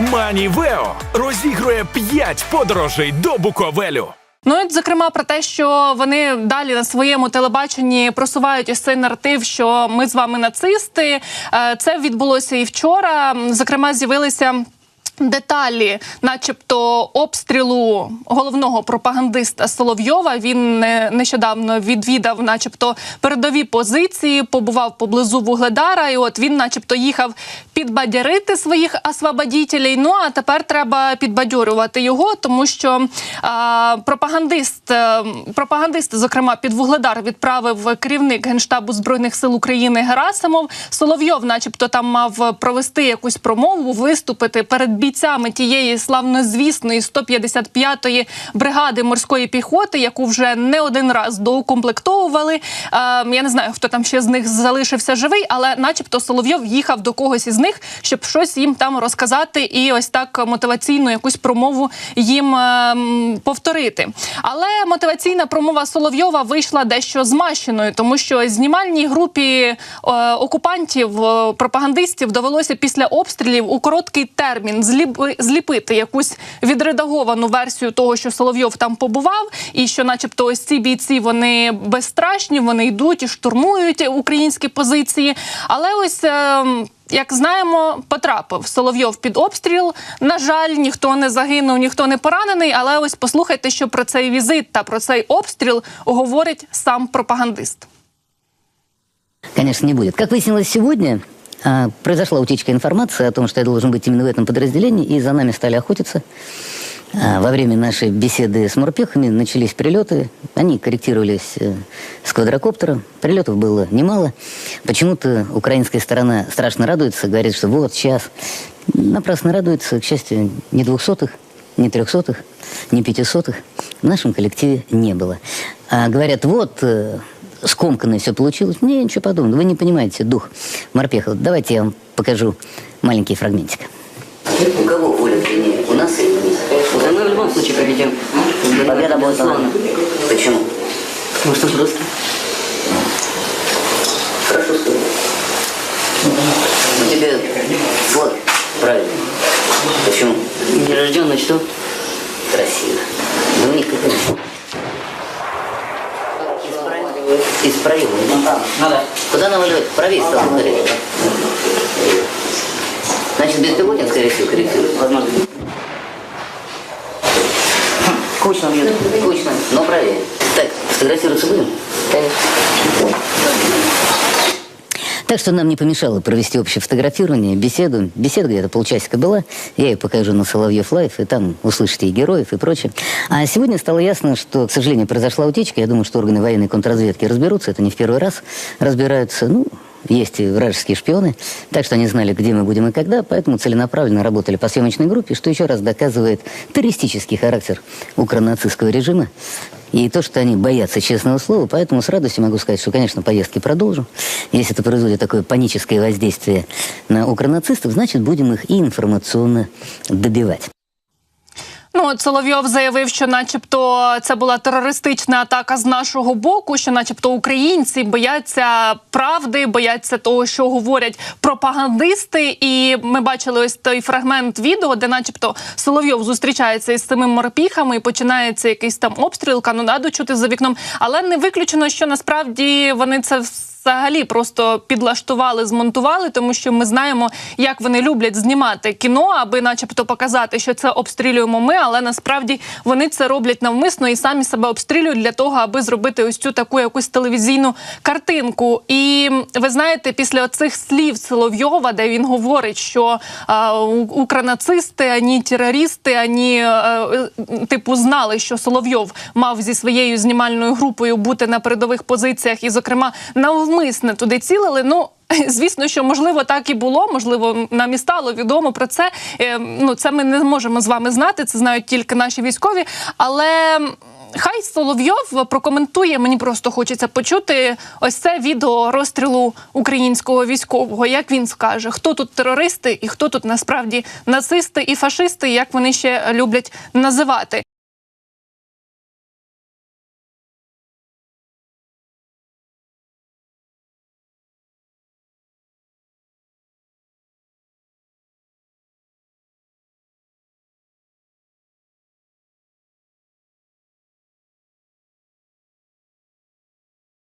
Манівео розігрує 5 подорожей до Буковелю. Ну і зокрема про те, що вони далі на своєму телебаченні просувають ось цей наратив, що ми з вами нацисти. Е, Це відбулося і вчора. Зокрема, з'явилися. Деталі, начебто, обстрілу головного пропагандиста Соловйова. Він нещодавно відвідав, начебто, передові позиції, побував поблизу Вугледара. І от він, начебто, їхав підбадярити своїх освободітелей. Ну а тепер треба підбадьорювати його, тому що а, пропагандист, е, пропагандист, зокрема, під Вугледар відправив керівник генштабу збройних сил України Герасимов. Соловйов, начебто, там мав провести якусь промову, виступити перед бійцями тієї славнозвісної 155-ї бригади морської піхоти, яку вже не один раз доукомплектовували. Е, я не знаю, хто там ще з них залишився живий, але, начебто, Соловйов їхав до когось із них, щоб щось їм там розказати, і ось так мотиваційну якусь промову їм е, повторити. Але мотиваційна промова Соловйова вийшла дещо змащеною, тому що знімальній групі е, окупантів, е, пропагандистів довелося після обстрілів у короткий термін зліпити якусь відредаговану версію того, що Соловйов там побував, і що, начебто, ось ці бійці вони безстрашні, вони йдуть і штурмують українські позиції. Але ось. е, як знаємо, потрапив Соловйов під обстріл. На жаль, ніхто не загинув, ніхто не поранений. Але ось послухайте, що про цей візит та про цей обстріл говорить сам пропагандист. Конечно, не будет. Как выяснилось сегодня, а, произошла утечка информации о том, что я должен быть именно в этом подразделении, и за нами стали охотиться. А, Во время нашей беседы с морпехами начались прилеты. Они корректировались э, с квадрокоптера. Прилетов было немало. Почему-то украинская сторона страшно радуется, говорит, что вот сейчас. Напрасно радуется, к счастью, ни двухсотых, ни трехсотых, ни пятисотых в нашем коллективе не было. А говорят, вот э, скомканно все получилось. Не, ничего подобного. Вы не понимаете дух морпехов. Давайте я вам покажу маленький фрагментик. У кого воля длиннее? У нас или у них? Да мы в любом случае победим. Победа будет Безусловно. Почему? Потому что мы русские. Хорошо сказано. У тебя флаг правильный. Почему? Нерожденный что? Красиво. Но у них как это? ну, да. Куда наваливать? Правее стал смотреть. Значит, беспилотник, скорее всего, корректирует. Возможно. Кучно бьет. Кучно, но правее. Так, сфотографироваться будем? Конечно. Так что нам не помешало провести общее фотографирование, беседу. Беседа где-то полчасика была. Я ее покажу на Соловьев Лайф, и там услышите и героев, и прочее. А сегодня стало ясно, что, к сожалению, произошла утечка. Я думаю, что органы военной контрразведки разберутся. Это не в первый раз разбираются. Ну, есть и вражеские шпионы, так что они знали, где мы будем и когда, поэтому целенаправленно работали по съемочной группе, что еще раз доказывает террористический характер укронацистского режима и то, что они боятся честного слова, поэтому с радостью могу сказать, что, конечно, поездки продолжим. Если это производит такое паническое воздействие на укронацистов, значит, будем их и информационно добивать. Ну, Соловйов заявив, що, начебто, це була терористична атака з нашого боку, що, начебто, українці бояться правди, бояться того, що говорять пропагандисти. І ми бачили ось той фрагмент відео, де, начебто, Соловйов зустрічається із самими морпіхами і починається якийсь там обстріл, канонаду чути за вікном. Але не виключено, що насправді вони це взагалі просто підлаштували, змонтували, тому що ми знаємо, як вони люблять знімати кіно, аби, начебто, показати, що це обстрілюємо ми, але насправді вони це роблять навмисно і самі себе обстрілюють для того, аби зробити ось цю таку якусь телевізійну картинку. І ви знаєте, після цих слів Соловйова, де він говорить, що а, у- укронацисти, ані терористи, ані е, е, типу знали, що Соловйов мав зі своєю знімальною групою бути на передових позиціях, і, зокрема, навмисне туди цілили. Ну звісно, що можливо так і було. Можливо, нам і стало відомо про це. Е, Ну це ми не можемо з вами знати. Це знають тільки наші військові, але. Хай Соловйов прокоментує. Мені просто хочеться почути ось це відео розстрілу українського військового. Як він скаже, хто тут терористи і хто тут насправді нацисти і фашисти, як вони ще люблять називати.